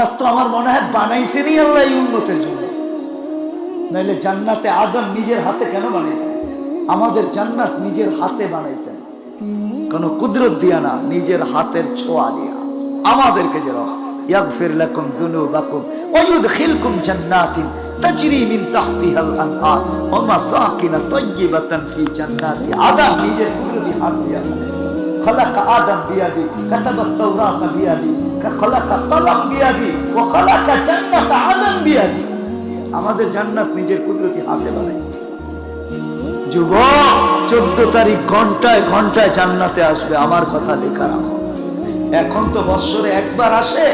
জান্নাত তো আমার মনে হয় বানাইছেনই আল্লাহ উন্নতের জন্য। নাইলে জান্নাতে আদম নিজের হাতে কেন বানাইছেন আমাদের জান্নাত নিজের হাতে বানাইছেন। কোন কুদরত দিয়া না, নিজের হাতের ছোঁয়া দিয়া। আমাদেরকে যেরকম ইয়াগফির লাকুম যুনুবাকুম ওয়া ইউদখিলকুম জান্নাতিন তাজরি মিন আল-আনহার ওয়া মাসাকিন ফি জান্নাতি। আদম নিজের কুদরতি হাত দিয়া خلق آدم بيدي كتب التوراة بيدي خلق قلم بيدي وخلق جنة عدن بيدي আমাদের জান্নাত নিজের কুদরতি হাতে বানাইছে যুব চোদ্দ তারিখ ঘন্টায় ঘন্টায় জান্নাতে আসবে আমার কথা লেখা রাখো এখন তো বৎসরে একবার আসে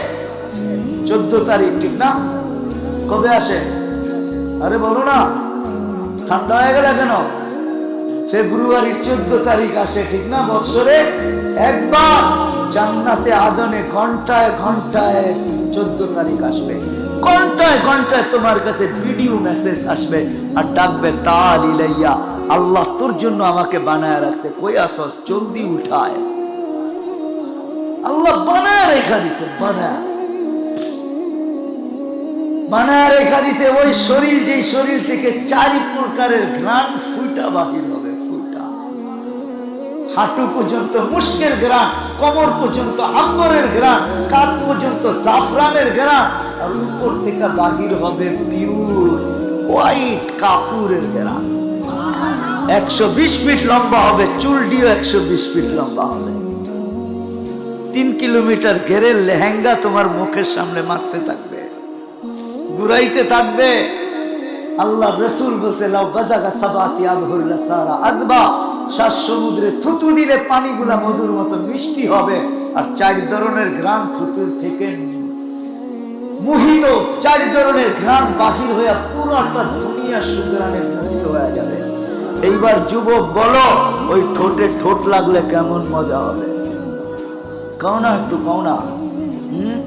চোদ্দ তারিখ ঠিক না কবে আসে আরে বলো না ঠান্ডা হয়ে গেল কেন ফেব্রুয়ারির চোদ্দ তারিখ আসে, ঠিক না বৎসরে? একবার জান্নাতে আদনে ঘন্টায় ঘন্টায় চোদ্দ তারিখ আসবে। ঘন্টায় ঘন্টায় তোমার কাছে ভিডিও মেসেজ আসবে আর ডাকবে, তাল ইলাইয়া, আল্লাহ তোর জন্য আমাকে বানায় রাখছে। কই আসস? জলদি উঠায়। আল্লাহ বানায় রেখা দিছে, বানায়। বানায় রেখা দিছে, ওই শরীর, যেই শরীর থেকে চারি প্রকারের ঘ্রাণ ফুটা বাহির হাঁটু পর্যন্ত মুস্কের গ্রান কমর পর্যন্ত আম্বরের গ্রান কাত পর্যন্ত জাফরানের গ্রান আর উপর থেকে বাহির হবে পিউর হোয়াইট কাপুরের গ্রান একশো বিশ ফিট লম্বা হবে, চুলটিও একশো বিশ ফিট লম্বা হবে। তিন কিলোমিটার ঘেরে লেহেঙ্গা তোমার মুখের সামনে মারতে থাকবে। ঘুরাইতে থাকবে। আল্লাহ রসুল বসে লাউ বাজাগা সাবাতি আবহুল্লা সারা আদবা। সাত সমুদ্রে থুতু দিলে পানিগুলা মধুর মতো মিষ্টি হবে, আর চার ধরনের গ্রাম থুতুর থেকে মোহিত, চার ধরনের ঘ্রাণ বাহির হইয়া পুরোটা দুনিয়া সুতরানের মোহিত হয়ে যাবে। এইবার যুবক, বলো, ওই ঠোঁটে ঠোঁট লাগলে কেমন মজা হবে? কও না একটু, কও না। হুম?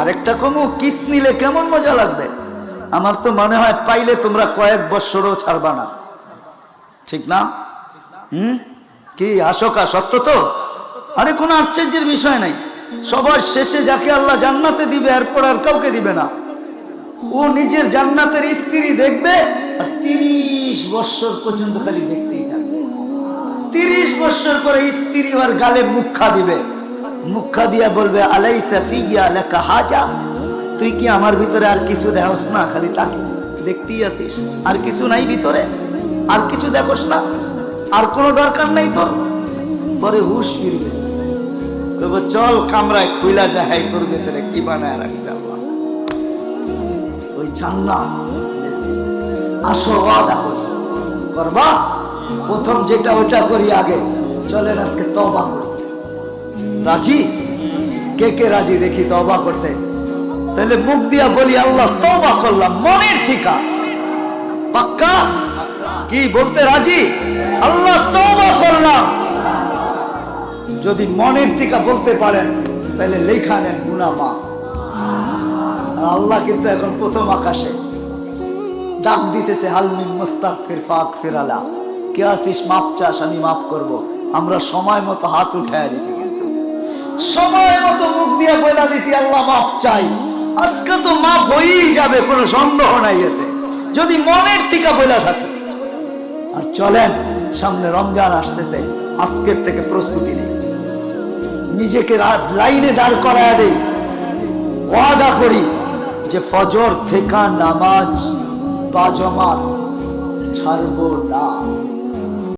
আরেকটা কমু, কিস নিলে কেমন মজা লাগবে? আমার তো মনে হয় পাইলে তোমরা কয়েক বৎসরও ছাড়বা না। ঠিক না? হুম? কি, আশোকা, সত্য তো? আরে, কোনো আশ্চর্যের বিষয় নাই। সবার শেষে যাকে আল্লাহ জান্নাতে দিবে, এরপর আর কাউকে দিবে না। ও নিজের জান্নাতের স্ত্রী দেখবে, আর তিরিশ বৎসর পর্যন্ত খালি দেখতেই থাকবে। তিরিশ বৎসর পরে স্ত্রী আর গালে মুখা দিবে। মুখা দিয়া বলবে আলাই সাফিয়া লেখা হাজা। তুই কি আমার ভিতরে আর কিছু দেখোস না? খালি তাকে দেখতেই আসিস আর কিছু নাই ভিতরে? আর কিছু দেখোস না? আর কোনো দরকার নাই তোর? পরে হুশ ফিরবে। তবে চল কামরায় খুইলা দেখাই তোর ভেতরে কি বানায় রাখছে আল্লাহ। ওই জান্নাত। আসো করবা? প্রথম যেটা ওটা করি আগে। চলেন আজকে তবা করি। রাজি? কে কে রাজি দেখি তবা করতে? তাহলে মুখ দিয়া বলি, আল্লাহ তবা করলাম, মনের ঠিকা। পাক্কা? কি বলতে রাজি? আল্লাহ তবা করলাম। যদি মনের থেকে বলতে পারেন, তাহলে লেখা নেন গুনা মা আল্লাহ কিন্তু এখন প্রথম আকাশে ডাক দিতেছে হালমিন মোস্তাক ফির ফাক ফিরালা কে আসিস মাপ চাস, আমি মাফ করব। আমরা সময় মতো হাত উঠায় দিছি কিন্তু। সময় মতো মুখ দিয়ে বলে দিছি, আল্লাহ মাপ চাই। আজকে তো মাপ হয়েই যাবে, কোনো সন্দেহ নাই এতে। যদি মনের থেকে বলে থাকি আর চলেন, সামনে রমজান আসতেছে, আজকের থেকে প্রস্তুতি নেই। নিজেকে লাইনে দাঁড় করায় দেই। ওয়াদা করি যে ফজর থেকা নামাজ বা জমা ছাড়বো না।